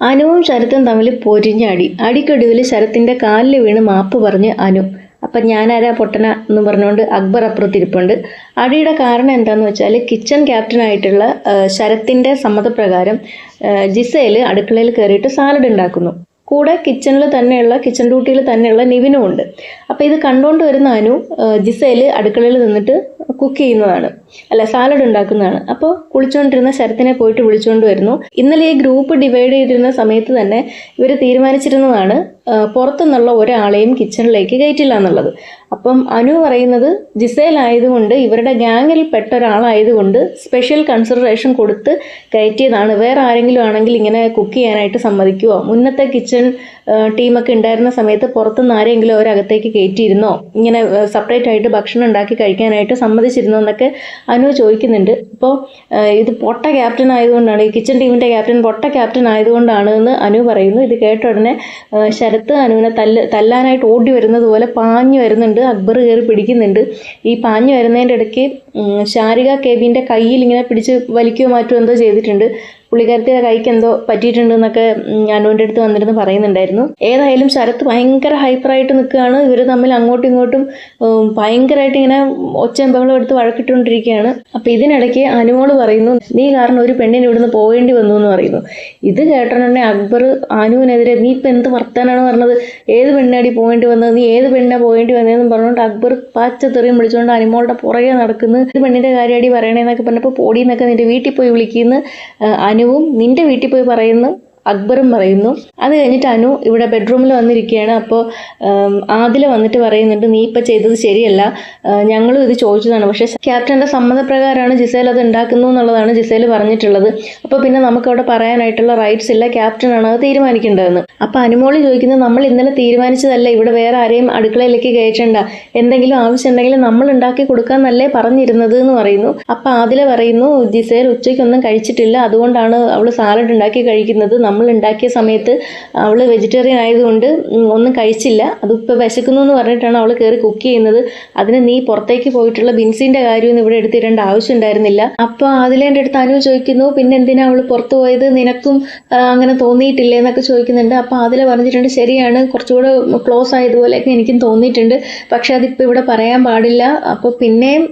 അനുവും ശരത്തും തമ്മിൽ പൊരിഞ്ഞടി. അടിക്കൊടുവിൽ ശരത്തിന്റെ കാലിൽ വീണ് മാപ്പ് പറഞ്ഞ് അനു അപ്പം ഞാനാരാ പൊട്ടന എന്ന് പറഞ്ഞുകൊണ്ട് അക്ബർ അപ്പുറത്തിരിപ്പുണ്ട്. അടിയുടെ കാരണം എന്താന്ന് വെച്ചാൽ കിച്ചൺ ക്യാപ്റ്റനായിട്ടുള്ള ശരത്തിന്റെ സമ്മതപ്രകാരം ജിസയിൽ അടുക്കളയിൽ കയറിയിട്ട് സാലഡ് ഉണ്ടാക്കുന്നു. കൂടെ കിച്ചണിൽ തന്നെയുള്ള കിച്ചൺ ഡ്യൂട്ടിയിൽ തന്നെയുള്ള നിവിനും ഉണ്ട്. അപ്പോൾ ഇത് കണ്ടുകൊണ്ട് വരുന്ന അനു ജിസയിൽ അടുക്കളയിൽ നിന്നിട്ട് കുക്ക് ചെയ്യുന്നതാണ്. അല്ല സാലഡ് ഉണ്ടാക്കുന്നതാണ്. അപ്പോൾ കുളിച്ചുകൊണ്ടിരുന്ന ശരത്തിനെ പോയിട്ട് വിളിച്ചുകൊണ്ട് വരുന്നു. ഇന്നലെ ഈ ഗ്രൂപ്പ് ഡിവൈഡ് ചെയ്തിരുന്ന സമയത്ത് തന്നെ ഇവർ തീരുമാനിച്ചിരുന്നതാണ് പുറത്തുനിന്നുള്ള ഒരാളെയും കിച്ചണിലേക്ക് കയറ്റില്ല എന്നുള്ളത്. അപ്പം അനു പറയുന്നത് ജിസേൽ ആയതുകൊണ്ട് ഇവരുടെ ഗ്യാങ്ങിൽ പെട്ട ഒരാളായതുകൊണ്ട് സ്പെഷ്യൽ കൺസിഡറേഷൻ കൊടുത്ത് കയറ്റിയതാണ്. വേറെ ആരെങ്കിലും ആണെങ്കിൽ ഇങ്ങനെ കുക്ക് ചെയ്യാനായിട്ട് സമ്മതിക്കുമോ മുന്നത്തെ കിച്ചൺ ടീമൊക്കെ ഉണ്ടായിരുന്ന സമയത്ത് പുറത്തുനിന്ന് ആരെങ്കിലും അവരകത്തേക്ക് കയറ്റിയിരുന്നോ? ഇങ്ങനെ സെപ്പറേറ്റ് ആയിട്ട് ഭക്ഷണം ഉണ്ടാക്കി കഴിക്കാനായിട്ട് സമ്മതിച്ചിരുന്നോ എന്നൊക്കെ അനു ചോദിക്കുന്നുണ്ട്. അപ്പോൾ ഇത് പൊട്ട ക്യാപ്റ്റൻ ആയതുകൊണ്ടാണ് ഈ കിച്ചൺ ടീമിന്റെ ക്യാപ്റ്റൻ പൊട്ട ക്യാപ്റ്റൻ ആയതുകൊണ്ടാണ് എന്ന് അനു പറയുന്നു. ഇത് കേട്ട ഉടനെ ശരത്ത് അനുവിനെ തല്ല് തല്ലാനായിട്ട് ഓടി വരുന്നത് പോലെ പാഞ്ഞു വരുന്നുണ്ട്. അക്ബർ കയറി പിടിക്കുന്നുണ്ട്. ഈ പാഞ്ഞു വരുന്നതിന്റെ ഇടയ്ക്ക് ശാരിക കേബിന്റെ കയ്യിൽ ഇങ്ങനെ പിടിച്ച് വലിക്കുകയോ മാറ്റുകയോ എന്തോ ചെയ്തിട്ടുണ്ട്. പുള്ളിക്കാരത്തിയുടെ കൈക്ക് എന്തോ പറ്റിയിട്ടുണ്ട് എന്നൊക്കെ ഉം, അനുവിന്റെ അടുത്ത് വന്നിരുന്ന് പറയുന്നുണ്ടായിരുന്നു. ഏതായാലും ശരത്ത് ഭയങ്കര ഹൈപ്പറായിട്ട് നിൽക്കുകയാണ്. ഇവർ തമ്മിൽ അങ്ങോട്ടും ഇങ്ങോട്ടും ഭയങ്കരമായിട്ട് ഇങ്ങനെ ഒച്ചയും ബഹളം എടുത്ത് വഴക്കിട്ടുകൊണ്ടിരിക്കുകയാണ്. അപ്പോൾ ഇതിനിടയ്ക്ക് അനുമോൾ പറയുന്നു നീ കാരണം ഒരു പെണ്ണിന് ഇവിടുന്ന് പോകേണ്ടി വന്നു എന്ന് പറയുന്നു. ഇത് കേട്ടോണ്ടേ അക്ബർ അനുവിനെതിരെ നീ ഇപ്പം എന്ത് വർത്താനാണ് പറഞ്ഞത്? ഏത് പെണ്ണാടി പോകേണ്ടി വന്നത്? നീ ഏത് പെണ്ണാ പോകേണ്ടി വന്നതെന്ന് പറഞ്ഞുകൊണ്ട് അക്ബർ പാച്ചത്തെറിയും വിളിച്ചുകൊണ്ട് അനുമോളുടെ പുറകെ നടക്കുന്നു. ഒരു പെണ്ണിന്റെ കാര്യമാടി പറയണേന്നൊക്കെ പറഞ്ഞപ്പോൾ പോടിയെന്നൊക്കെ നിന്റെ വീട്ടിൽ പോയി വിളിക്കുന്നു അനുവും നിന്റെ വീട്ടിൽ പോയി പറയുന്നു. അക്ബറും പറയുന്നു. അത് കഴിഞ്ഞിട്ട് അനു ഇവിടെ ബെഡ്റൂമിൽ വന്നിരിക്കുകയാണ്. അപ്പോൾ ആദില വന്നിട്ട് പറയുന്നുണ്ട് നീ ഇപ്പം ചെയ്തത് ശരിയല്ല. ഞങ്ങളും ഇത് ചോദിച്ചതാണ്. പക്ഷേ ക്യാപ്റ്റന്റെ സമ്മതപ്രകാരമാണ് ജിസേൽ അത് ഉണ്ടാക്കുന്നു എന്നുള്ളതാണ് ജിസേൽ പറഞ്ഞിട്ടുള്ളത്. അപ്പോൾ പിന്നെ നമുക്കവിടെ പറയാനായിട്ടുള്ള റൈറ്റ്സ് ഇല്ല. ക്യാപ്റ്റനാണ് അത് തീരുമാനിക്കേണ്ടതെന്ന്. അപ്പോൾ അനുമോളി ചോദിക്കുന്നത് നമ്മൾ ഇന്നലെ തീരുമാനിച്ചതല്ല? ഇവിടെ വേറെ ആരെയും അടുക്കളയിലേക്ക് കയറ്റണ്ട. എന്തെങ്കിലും ആവശ്യം ഉണ്ടെങ്കിൽ നമ്മൾ ഉണ്ടാക്കി കൊടുക്കാന്നല്ലേ പറഞ്ഞിരുന്നത് എന്ന് പറയുന്നു. അപ്പോൾ ആദില പറയുന്നു ജിസേൽ ഉച്ചയ്ക്കൊന്നും കഴിച്ചിട്ടില്ല. അതുകൊണ്ടാണ് അവൾ സാലഡ് ഉണ്ടാക്കി കഴിക്കുന്നത്. നമ്മൾ ഉണ്ടാക്കിയ സമയത്ത് അവൾ വെജിറ്റേറിയൻ ആയതുകൊണ്ട് ഒന്നും കഴിച്ചില്ല. അതിപ്പോൾ വിശക്കുന്നു എന്ന് പറഞ്ഞിട്ടാണ് അവൾ കയറി കുക്ക് ചെയ്യുന്നത്. അതിന് നീ പുറത്തേക്ക് പോയിട്ടുള്ള ബിൻസിന്റെ കാര്യമൊന്നും ഇവിടെ എടുത്തിടേണ്ട ആവശ്യം ഉണ്ടായിരുന്നില്ല അപ്പോൾ അതിലേന്റെ അടുത്ത് അനു ചോദിക്കുന്നു പിന്നെ എന്തിനാ അവൾ പുറത്തു പോയത്? നിനക്കും അങ്ങനെ തോന്നിയിട്ടില്ലേ? എന്നൊക്കെ ചോദിക്കുന്നുണ്ട്. അപ്പോൾ അതിൽ പറഞ്ഞിട്ടുണ്ട് ശരിയാണ് കുറച്ചുകൂടെ ക്ലോസ് ആയതുപോലെയൊക്കെ എനിക്കും തോന്നിയിട്ടുണ്ട്. പക്ഷെ അതിപ്പോൾ ഇവിടെ പറയാൻ പാടില്ല. അപ്പോൾ പിന്നെയും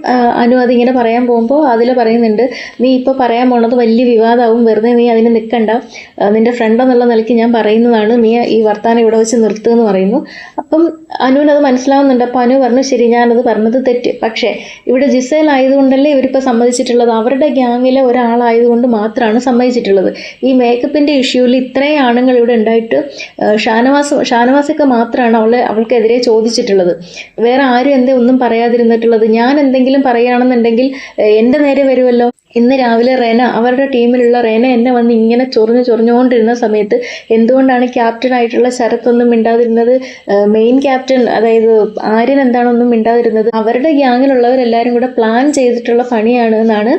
അനു അതിങ്ങനെ പറയാൻ പോകുമ്പോൾ അതിൽ പറയുന്നുണ്ട് നീ ഇപ്പോൾ പറയാൻ പോണത് വലിയ വിവാദമാവും വെറുതെ നീ അതിന് നിൽക്കണ്ട ആ, നിന്റെ ഫ്രണ്ട് എന്നുള്ള നിലയ്ക്ക് ഞാൻ പറയുന്നതാണ് നീ ഈ വർത്താനം ഇവിടെ വെച്ച് നിർത്തുക എന്ന് പറയുന്നു. അപ്പം അനുവിനത് മനസ്സിലാവുന്നുണ്ട്. അപ്പോൾ അനു പറഞ്ഞു ശരി ഞാനത് പറഞ്ഞത് തെറ്റ്. പക്ഷേ ഇവിടെ ജിസേൽ ആയതുകൊണ്ടല്ലേ ഇവരിപ്പോൾ സമ്മതിച്ചിട്ടുള്ളത്? അവരുടെ ഗ്യാങ്ങിലെ ഒരാളായതുകൊണ്ട് മാത്രമാണ് സമ്മതിച്ചിട്ടുള്ളത്. ഈ മേക്കപ്പിന്റെ ഇഷ്യൂവിൽ ഇത്രയും ആണുങ്ങൾ ഇവിടെ ഉണ്ടായിട്ട് ഷാനവാസ് ഷാനവാസൊക്കെ മാത്രമാണ് അവളെ അവൾക്കെതിരെ ചോദിച്ചിട്ടുള്ളത്. വേറെ ആരും എന്തേ ഒന്നും പറയാതിരുന്നിട്ടുള്ളത്? ഞാൻ എന്തെങ്കിലും പറയുകയാണെന്നുണ്ടെങ്കിൽ എന്റെ നേരെ വരുമല്ലോ? ഇന്ന് രാവിലെ റെന അവരുടെ ടീമിലുള്ള റെന എന്നെ വന്ന് ഇങ്ങനെ ചൊറിഞ്ഞു ചൊറിഞ്ഞുകൊണ്ടിരുന്ന സമയത്ത് എന്തുകൊണ്ടാണ് ക്യാപ്റ്റൻ ആയിട്ടുള്ള ശരത്തൊന്നും മിണ്ടാതിരുന്നത്? മെയിൻ ക്യാപ്റ്റൻ അതായത് ആര്യൻ എന്താണൊന്നും മിണ്ടാതിരുന്നത്? അവരുടെ ഗ്യാങ്ങിലുള്ളവരെല്ലാവരും കൂടെ പ്ലാൻ ചെയ്തിട്ടുള്ള പണിയാണ് എന്നാണ്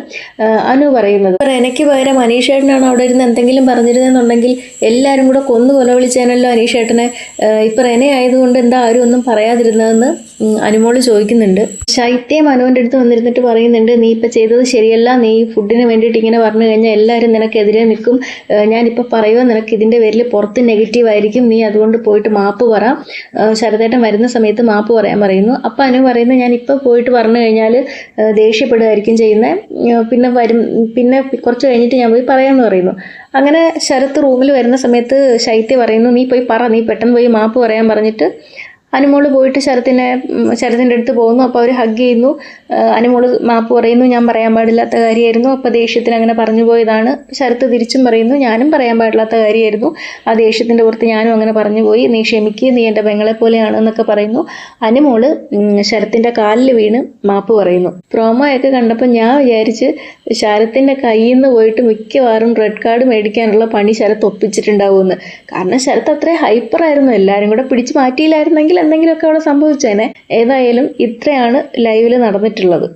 അനു പറയുന്നത്. റേനയ്ക്ക് പകരം അനീഷേട്ടനാണ് അവിടെ ഇരുന്ന് എന്തെങ്കിലും പറഞ്ഞിരുന്നെന്നുണ്ടെങ്കിൽ എല്ലാവരും കൂടെ കൊന്നു കൊലവിളിച്ചേനല്ലോ അനീഷേട്ടനെ ഇപ്പം റെന ആയതുകൊണ്ട് എന്താ ആരും ഒന്നും പറയാതിരുന്നതെന്ന് അനുമോൾ ചോദിക്കുന്നുണ്ട്. ശൈത്യം അനുവിന്റെ അടുത്ത് വന്നിരുന്നിട്ട് പറയുന്നുണ്ട് നീ ഇപ്പം ചെയ്തത് ശരിയല്ല. നീ ഫുഡിന് വേണ്ടിയിട്ട് ഇങ്ങനെ പറഞ്ഞു കഴിഞ്ഞാൽ എല്ലാവരും നിനക്കെതിരെ നിൽക്കും. ഞാനിപ്പോൾ പറയുക നിനക്ക് ഇതിന്റെ പേരിൽ പുറത്ത് നെഗറ്റീവ് ആയിരിക്കും. നീ അതുകൊണ്ട് പോയിട്ട് മാപ്പ് പറ. ശരതേട്ടൻ വരുന്ന സമയത്ത് മാപ്പ് പറയാൻ പറയുന്നു. അപ്പം അനു പറയുന്നത് ഞാൻ ഇപ്പോൾ പോയിട്ട് പറഞ്ഞു കഴിഞ്ഞാൽ ദേഷ്യപ്പെടുകയായിരിക്കും ചെയ്യുന്നത് പിന്നെ വരും. പിന്നെ കുറച്ച് കഴിഞ്ഞിട്ട് ഞാൻ പോയി പറയാമെന്ന് പറയുന്നു. അങ്ങനെ ശരത്ത് റൂമിൽ വരുന്ന സമയത്ത് ശൈത്യ പറയുന്നു നീ പോയി പറ. നീ പെട്ടെന്ന് പോയി മാപ്പ് പറയാൻ പറഞ്ഞിട്ട്. അനുമോൾ പോയിട്ട് ശരത്തിനെ ശരത്തിന്റെ അടുത്ത് പോകുന്നു. അപ്പോൾ അവർ ഹഗ് ചെയ്യുന്നു. അനുമോൾ മാപ്പ് പറയുന്നു ഞാൻ പറയാൻ പാടില്ലാത്ത കാര്യമായിരുന്നു അപ്പോൾ ദേഷ്യത്തിന് അങ്ങനെ പറഞ്ഞു പോയതാണ്. ശരത്ത് തിരിച്ചും പറയുന്നു ഞാനും പറയാൻ പാടില്ലാത്ത കാര്യമായിരുന്നു ആ ദേഷ്യത്തിന്റെ പുറത്ത് ഞാനും അങ്ങനെ പറഞ്ഞു പോയി. നീ ക്ഷമിക്കുക നീ എന്റെ പെങ്ങളെ പോലെയാണ് എന്നൊക്കെ പറയുന്നു. അനുമോൾ ശരത്തിന്റെ കാലിൽ വീണ് മാപ്പ് പറയുന്നു. പ്രോമോയൊക്കെ കണ്ടപ്പോൾ ഞാൻ വിചാരിച്ച് ശരത്തിന്റെ കയ്യിൽ നിന്ന് പോയിട്ട് മിക്കവാറും റെഡ് കാർഡ് മേടിക്കാനുള്ള പണി ശരത്ത് ഒപ്പിച്ചിട്ടുണ്ടാവുമെന്ന്. കാരണം ശരത്ത് അത്രയും ഹൈപ്പറായിരുന്നു എല്ലാവരും കൂടെ പിടിച്ച് മാറ്റിയില്ലായിരുന്നെങ്കിൽ എന്തെങ്കിലുമൊക്കെ അവിടെ സംഭവിച്ചേനെ ഏതായാലും ഇത്രയാണ് ലൈവിൽ നടന്നിട്ടുള്ളത്.